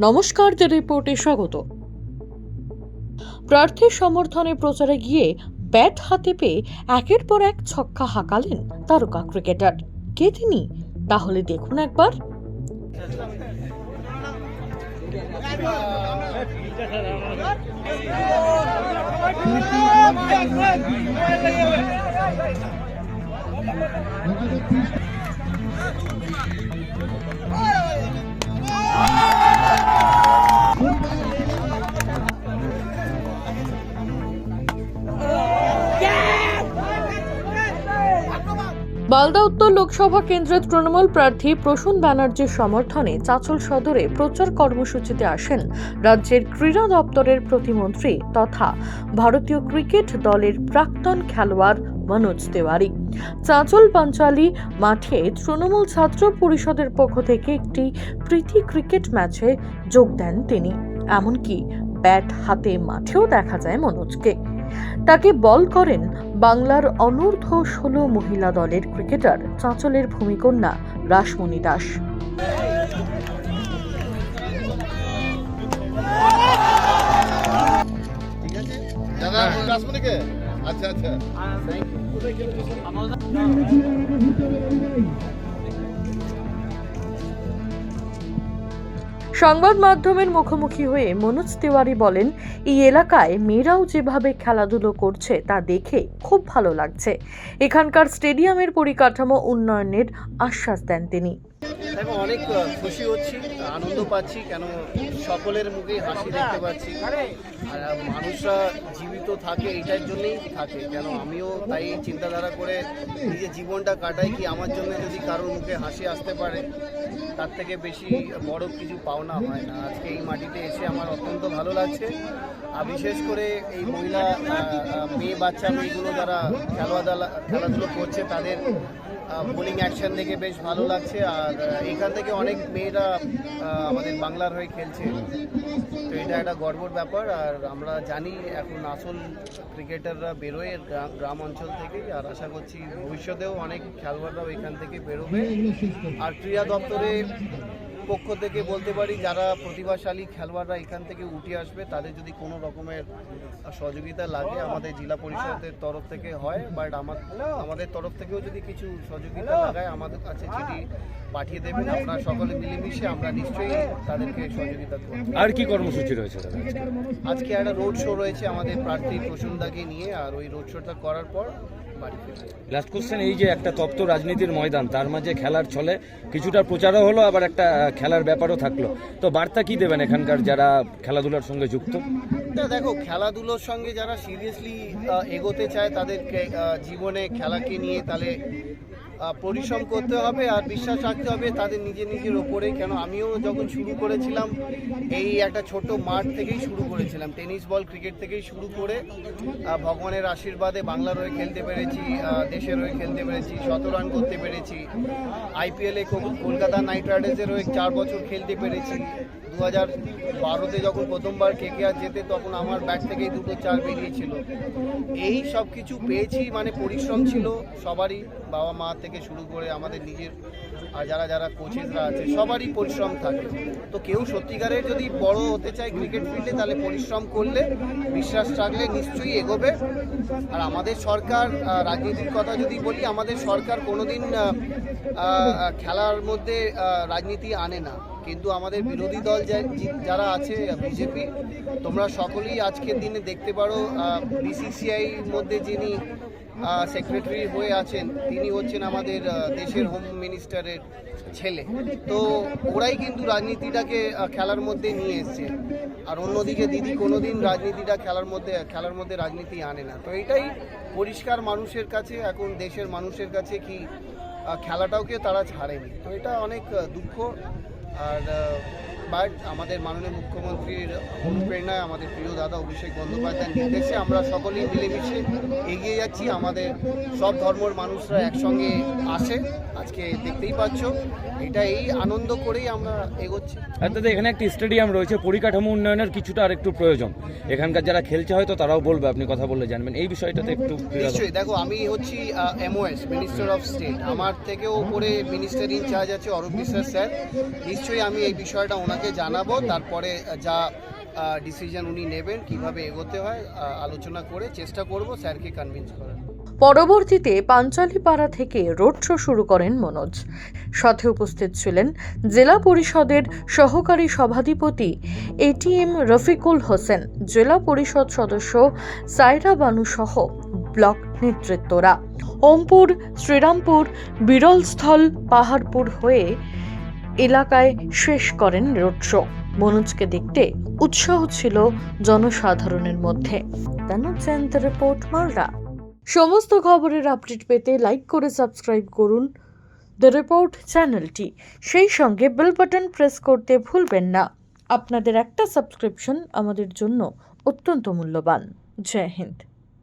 নমস্কার দ্য রিপোর্টে স্বাগত। প্রার্থীর সমর্থনে প্রচারে গিয়ে ব্যাট হাতে পেয়ে একের পর এক ছক্কা হাঁকালেন তারকা ক্রিকেটার। কে তিনি? তাহলে দেখুন একবার। মালদা উত্তর লোকসভা কেন্দ্রের তৃণমূল প্রার্থী প্রসূন ব্যানার্জির সমর্থনে চাঁচল সদরে প্রচার কর্মসূচিতে আসেন রাজ্যের ক্রীড়া দপ্তরের প্রতিমন্ত্রী তথা ভারতীয় ক্রিকেট দলের প্রাক্তন খেলোয়াড় মনোজ তেওয়ারি। চাঁচল পাঞ্চালি মাঠে তৃণমূল ছাত্র পরিষদের পক্ষ থেকে একটি প্রীতি ক্রিকেট ম্যাচে যোগ দেন তিনি। এমনকি ব্যাট হাতে মাঠেও দেখা যায় মনোজকে। তাকে বল করেন বাংলার অনূর্ধ্ব ষোলো মহিলা দলের ক্রিকেটার চাঁচলের ভূমিকন্যা রাসমণি দাস। ঠিক আছে? দাদা রাসমণিকে। আচ্ছা আচ্ছা। সংবাদ মাধ্যমের মুখোমুখি হয়ে মনোজ তিওয়ারি বলেন, এই এলাকায় মেয়েরাও যেভাবে খেলাধুলো করছে, তা দেখে খুব ভালো লাগছে। এখানকার স্টেডিয়ামের পরিকাঠামো উন্নয়নের আশ্বাস দেন তিনি। অনেক খুশি হচ্ছি। আনন্দ পাচ্ছি, কেন সকলের মুখেই হাসি দেখতে পাচ্ছি। আর মানুষরা জীবিত থাকে এইটার জন্যই থাকে, কেন আমিও তাই চিন্তাধারা করে নিজের জীবনটা কাটাই কি আমার জন্য যদি কারোর মুখে হাসি আসতে পারে, তার থেকে বেশি বড় কিছু পাওনা হয় না। আজকে এই মাটিতে এসে আমার অত্যন্ত ভালো লাগছে। আর বিশেষ করে এই মহিলা মেয়ে, বাচ্চা, মেয়েগুলো যারা খেলাধুলা খেলাধুলো করছে, তাদের বোলিং অ্যাকশন দেখে বেশ ভালো লাগছে। আর এখান থেকে অনেক মেয়েরা আমাদের বাংলার হয়ে খেলছে। তো এটা একটা গর্বর ব্যাপার। আর আমরা জানি এখন আসল ক্রিকেটাররা বেরোয় গ্রাম অঞ্চল থেকে আর আশা করছি ভবিষ্যতেও অনেক খেলোয়াড়রাও এখান থেকে বেরোবে। আর ক্রীড়া দপ্তরে পক্ষ থেকে বলতে পারি যারা প্রতিভাশালী খেলোয়াড়রা এখান থেকে উঠে আসবে তাদের যদি কোনো রকমের সহযোগিতা লাগে আমাদের জেলা পরিষদের তরফ থেকে হয় বাট আমার আমাদের তরফ থেকেও যদি কিছু সহযোগিতা লাগায় আমাদের কাছে চিঠি পাঠিয়ে দেবেন আপনারা সকলে মিলেমিশে আমরা নিশ্চয়ই তাদেরকে সহযোগিতা করব আর কি কর্মসূচি রয়েছে আজকে? একটা রোড শো রয়েছে আমাদের প্রার্থী প্রসন্দাকে নিয়ে আর ওই রোড শোটা করার পর লাস্ট কোশ্চেন এই যে একটা তপ্ত রাজনীতির ময়দান তার মাঝে খেলার ছলে কিছুটা প্রচারও হলো আবার একটা খেলার ব্যাপারও থাকল। তো বার্তা কি দেবেন এখানকার যারা খেলাধুলার সঙ্গে যুক্ত? তা দেখো খেলাধুলোর সঙ্গে যারা সিরিয়াসলি এগোতে চায় তাদের জীবনে খেলাকে নিয়ে তাহলে পরিশ্রম করতে হবে আর বিশ্বাস রাখতে হবে তাদের নিজের নিজের ওপরে। কেন আমিও যখন শুরু করেছিলাম, এই একটা ছোট মাঠ থেকেই শুরু করেছিলাম। টেনিস বল, ক্রিকেট থেকেই শুরু করে ভগবানের আশীর্বাদে বাংলার হয়ে খেলতে পেরেছি দেশের হয়ে খেলতে পেরেছি, শত রান করতে পেরেছি। আইপিএলে কলকাতা নাইট রাইডার্সের হয়ে চার বছর খেলতে পেরেছি। দু হাজার বারোতে যখন প্রথমবার কেকেআর যেতে তখন আমার ব্যাট থেকেই দুটো চার বেরিয়েছিল। এই সব কিছু পেয়েছি মানে পরিশ্রম ছিল সবারই বাবা মা থেকে শুরু করে আমাদের নিজের, আর যারা যারা কোচেসরা আছে, সবারই পরিশ্রম থাকে। তো কেউ সত্যিকারের যদি বড় হতে চায় ক্রিকেট ফিল্ডে তাহলে পরিশ্রম করলে, বিশ্বাস রাখলে নিশ্চয়ই এগোবে। আর আমাদের সরকার রাজনীতির কথা যদি বলি, আমাদের সরকার কোনোদিন খেলার মধ্যে রাজনীতি আনে না। কিন্তু আমাদের বিরোধী দল যারা আছে, বিজেপি, তোমরা সকলেই আজকের দিনে দেখতে পারো বিসিসিআই মধ্যে যিনি সেক্রেটারি হয়ে আছেন, তিনি হচ্ছেন আমাদের দেশের হোম মিনিস্টারের ছেলে। তো ওরাই কিন্তু রাজনীতিটাকে খেলার মধ্যে নিয়ে এসছে। আর অন্যদিকে দিদি কোনোদিন রাজনীতিটা খেলার মধ্যে খেলার মধ্যে রাজনীতি আনে না। তো এটাই পরিষ্কার মানুষের কাছে, এখন দেশের মানুষের কাছে কি খেলাটাওকে তারা ছাড়েনি। তো এটা অনেক দুঃখ। আর বাট আমাদের মাননীয় মুখ্যমন্ত্রীর অনুপ্রেরণায় আমাদের প্রিয় দাদা অভিষেক বন্দ্যোপাধ্যায়ের নির্দেশে আমরা সকলেই মিলেমিশে এগিয়ে যাচ্ছি। আমাদের সব ধর্মর মানুষরা একসঙ্গে আসে আজকে দেখতেই পাচ্ছ। এটা এই আনন্দ করেই আমরা এগোচ্ছি। দাদা এখানে একটি স্টেডিয়াম রয়েছে পরিকাঠামো উন্নয়নের কিছুটা আর একটু প্রয়োজন। এখানকার যারা খেলছে হয়তো তারাও বলবে আপনি কথা বললে জানবেন। এই বিষয়টাতে একটু নিশ্চয়ই দেখো আমি হচ্ছি এমওএস মিনিস্টার অফ স্টেট আমার থেকেও উপরে মিনিস্টার ইনচার্জ আছে অরূপ বিশ্বাস স্যার। নিশ্চয়ই আমি এই বিষয়টা ওনার ওনাকে জানাব, তারপরে যা ডিসিশন উনি নেবেন, কীভাবে এগোতে হয় আলোচনা করে চেষ্টা করব, স্যারকে কনভিন্স করার। পরবর্তীতে পাঞ্চালীপাড়া থেকে রোড শো শুরু করেন মনোজ। সাথে উপস্থিত ছিলেন জেলা পরিষদের সহকারী সভাধিপতি এটিএম রফিকুল হোসেন, জেলা পরিষদ সদস্য সাইরা বানু সহ ব্লক নেতৃত্বরা। ওমপুর, শ্রীরামপুর, বিরলস্থল, পাহাড়পুর হয়ে এলাকায় শেষ করেন রোড শো মনোজকে দেখতে উৎসাহ ছিল জনসাধারণের মধ্যে। রিপোর্ট, মালদা। সমস্ত খবরের আপডেট পেতে লাইক করে সাবস্ক্রাইব করুন। দ্য রিপোর্ট চ্যানেলটি। সেই সঙ্গে বেল বাটন প্রেস করতে ভুলবেন না। আপনাদের একটা সাবস্ক্রিপশন আমাদের জন্য অত্যন্ত মূল্যবান। জয় হিন্দ।